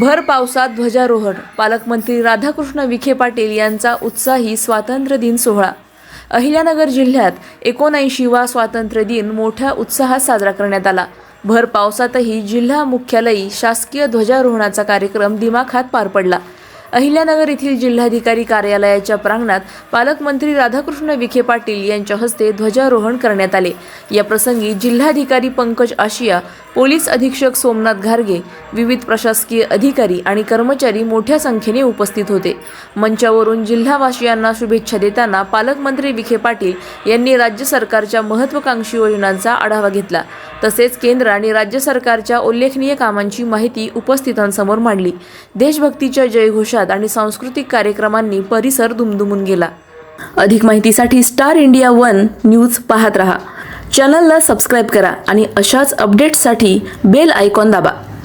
भर पावसात ध्वजारोहण. पालकमंत्री राधाकृष्ण विखे पाटील यांचा उत्साही स्वातंत्र्य दिन सोहळा. अहिल्यानगर जिल्ह्यात एकोणऐंशीवा स्वातंत्र्य दिन मोठ्या उत्साहात साजरा करण्यात आला. भर पावसातही जिल्हा मुख्यालयी शासकीय ध्वजारोहणाचा कार्यक्रम दिमाखात पार पडला. अहिल्यानगर येथील जिल्हाधिकारी कार्यालयाच्या प्रांगणात पालकमंत्री राधाकृष्ण विखे पाटील यांच्या हस्ते ध्वजारोहण करण्यात आले. या प्रसंगी जिल्हाधिकारी पंकज आशिया पोलीस अधीक्षक सोमनाथ घारगे विविध प्रशासकीय अधिकारी आणि कर्मचारी मोठ्या संख्येने उपस्थित होते. मंचावरून जिल्हावासियांना शुभेच्छा देताना पालकमंत्री विखे पाटील यांनी राज्य सरकारच्या महत्त्वाकांक्षी योजनांचा आढावा घेतला. तसेच केंद्र आणि राज्य सरकारच्या उल्लेखनीय कामांची माहिती उपस्थितांसमोर मांडली. देशभक्तीच्या जयघोषात आणि सांस्कृतिक कार्यक्रमांनी परिसर दुमदुमून गेला. अधिक माहितीसाठी स्टार इंडिया वन न्यूज पाहत रहा. चॅनलला सबस्क्राईब करा आणि अशाच अपडेट्ससाठी बेल आयकॉन दाबा.